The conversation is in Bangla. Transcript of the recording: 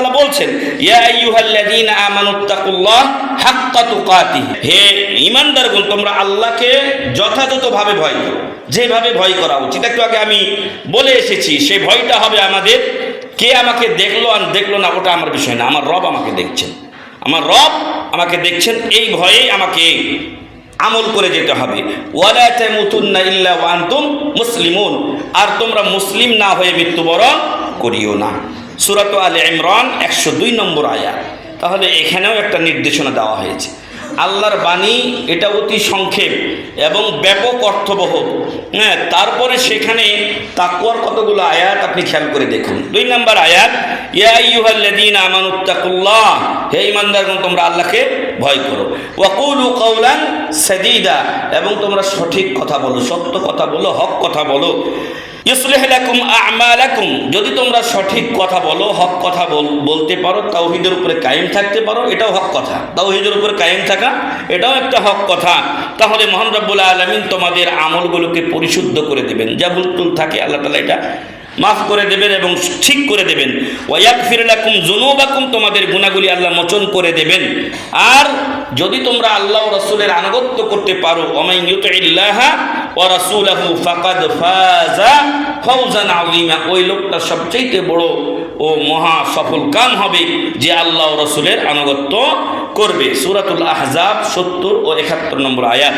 তাআলা বলছেন, ইয়া আইয়ুহাল্লাযীনা আমানুত্তাকুল্লাহ হাক্কা তুকাতিহ। হে ঈমানদারগণ, তোমরা আল্লাহকে যথাযথভাবে ভয় করো, যেভাবে ভয় করা উচিত। একটু আগে আমি বলে এসেছি সেই ভয়টা হবে আমাদের, কে আমাকে দেখল আর দেখল না, ওটা আমার বিষয় না, আমার রব আমাকে দেখছেন। আমার রব আমাকে দেখছেন, এই ভয়ে আমাকে আমল করে যেতে হবে। ওয়ালা তামুতুন্না ইল্লা ওয়া আনতুম মুসলিমুন। আর তোমরা মুসলিম না হয়ে মৃত্যুবরণ করিও না। সূরাত আলে ইমরান একশো দুই নম্বর আয়াত। তাহলে এখানেও একটা নির্দেশনা দেওয়া হয়েছে। আল্লাহর বাণী এটা অতি সংক্ষেপ এবং ব্যাপক অর্থবহ। হ্যাঁ তারপরে সেখানে তাকুয়ার কতগুলো আয়াত আপনি খেয়াল করে দেখুন। দুই নম্বর আয়াত, ইয়া আইয়ুহাল্লাযীনা আমানুত্তাকুল্লাহ হে ঈমানদারগণ, তোমরা আল্লাহকে ভয় করো। ওয়াকুলু কওলান সাদীদা, এবং তোমরা সঠিক কথা বলো, সত্য কথা বলো, হক কথা বলো। ইসলিহ লাকুম আ'মালাকুম, যদি তোমরা সঠিক কথা বলো, হক কথা বল- বলতে পারো, তাওহীদের উপরে কায়েম থাকতে পারো, এটাও হক কথা। তাওহীদের উপরে কায়েম থাকা, এটাও একটা হক কথা। তাহলে মহান রব্বুল আলামিন তোমাদের আমলগুলোকে পরিশুদ্ধ করে দেবেন। যা ভুল থাকে, আল্লাহ তাআলা এটা মাফ করে দেবেন এবং ঠিক করে দেবেন। ওয়াকফির লাকুম যুনুবাকুম, তোমাদের গুনাহগুলি আল্লাহ মোচন করে দেবেন। আর যদি তোমরা আল্লাহ ও রাসূলের আনুগত্য করতে পারো ইউতিল্লাহা ওয়া রাসূলাহু ফাকাদ ফাজা ফাওজান আযীমা, ওই লোকটা সবচেয়ে বড় ও মহা সফল কাম হবে যে আল্লাহ ও রাসূলের আনুগত্য করবে। সূরাতুল আহজাব 70 ও 71 নম্বর আয়াত।